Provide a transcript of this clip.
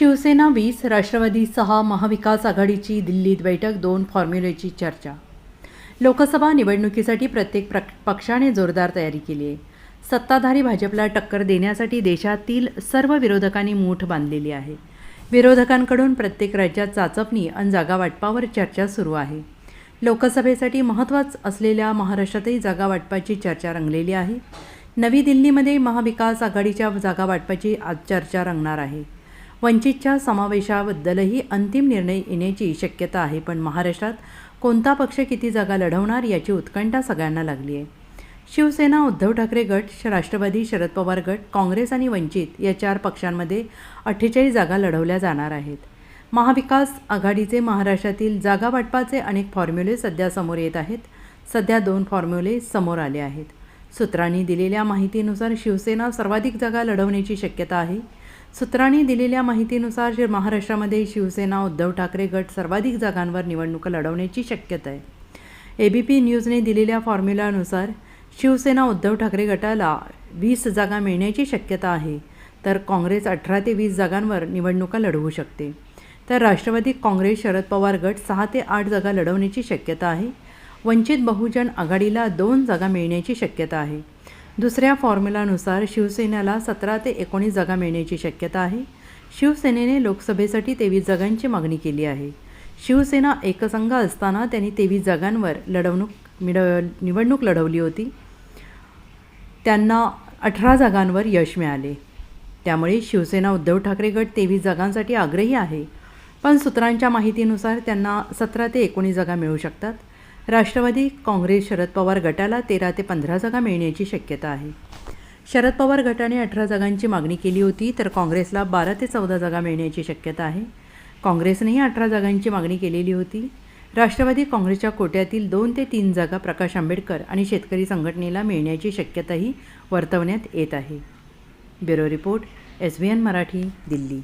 शिवसेना वीस राष्ट्रवादी सहा महाविकास आघाडीची दिल्लीत बैठक दोन फॉर्म्युलेची चर्चा. लोकसभा निवडणुकीसाठी प्रत्येक प्र पक्षाने जोरदार तयारी केली आहे. सत्ताधारी भाजपला टक्कर देण्यासाठी देशातील सर्व विरोधकांनी मूठ बांधलेली आहे. विरोधकांकडून प्रत्येक राज्यात चाचपणी आणि जागा वाटपावर चर्चा सुरू आहे. लोकसभेसाठी महत्त्वाच असलेल्या महाराष्ट्रातही जागा वाटपाची चर्चा रंगलेली आहे. नवी दिल्लीमध्ये महाविकास आघाडीच्या जागा वाटपाची आज चर्चा रंगणार आहे. वंचितच्या समावेशाबद्दलही अंतिम निर्णय येण्याची शक्यता आहे पण महाराष्ट्रात कोणता पक्ष किती जागा लढवणार याची उत्कंठा सगळ्यांना लागली आहे. शिवसेना उद्धव ठाकरे गट राष्ट्रवादी शरद पवार गट काँग्रेस आणि वंचित या चार पक्षांमध्ये अठ्ठेचाळीस जागा लढवल्या जाणार आहेत. महाविकास आघाडीचे महाराष्ट्रातील जागा वाटपाचे अनेक फॉर्म्युले सध्या समोर येत आहेत. सध्या दोन फॉर्म्युले समोर आले आहेत. सूत्रांनी दिलेल्या माहितीनुसार शिवसेना सर्वाधिक जागा लढवण्याची शक्यता आहे. सूत्रांनी दिलेल्या माहितीनुसार शि- महाराष्ट्रामध्ये शिवसेना उद्धव ठाकरे गट सर्वाधिक जागांवर निवडणुका लढवण्याची शक्यता आहे. ए बी पी न्यूजने दिलेल्या फॉर्म्युलानुसार शिवसेना उद्धव ठाकरे गटाला वीस जागा मिळण्याची शक्यता आहे. तर काँग्रेस अठरा ते वीस जागांवर निवडणुका लढवू शकते. तर राष्ट्रवादी काँग्रेस शरद पवार गट सहा ते आठ जागा लढवण्याची शक्यता आहे. वंचित बहुजन आघाडीला दोन जागा मिळण्याची शक्यता आहे. दुसऱ्या फॉर्म्युलानुसार शिवसेनेला सतरा ते एकोणीस जागा मिळण्याची शक्यता आहे. शिवसेनेने लोकसभेसाठी तेवीस जागांची मागणी केली आहे. शिवसेना एकसंघ असताना त्यांनी तेवीस जागांवर लढवणूक मिळ निवडणूक लढवली होती. त्यांना अठरा जागांवर यश मिळाले. त्यामुळे शिवसेना उद्धव ठाकरे गट तेवीस जागांसाठी आग्रही आहे. पण सूत्रांच्या माहितीनुसार त्यांना सतरा ते एकोणीस जागा मिळू शकतात. राष्ट्रवादी काँग्रेस शरद पवार गटाला तेरा ते पंधरा जागा मिळण्याची शक्यता आहे. शरद पवार गटाने अठरा जागांची मागणी केली होती तर काँग्रेसला बारा ते चौदा जागा मिळण्याची शक्यता आहे. काँग्रेसनेही अठरा जागांची मागणी केलेली होती. राष्ट्रवादी काँग्रेसच्या कोट्यातील दोन ते तीन जागा प्रकाश आंबेडकर आणि शेतकरी संघटनेला मिळण्याची शक्यताही वर्तवण्यात येत आहे. Bureau report S B N Marathi Delhi.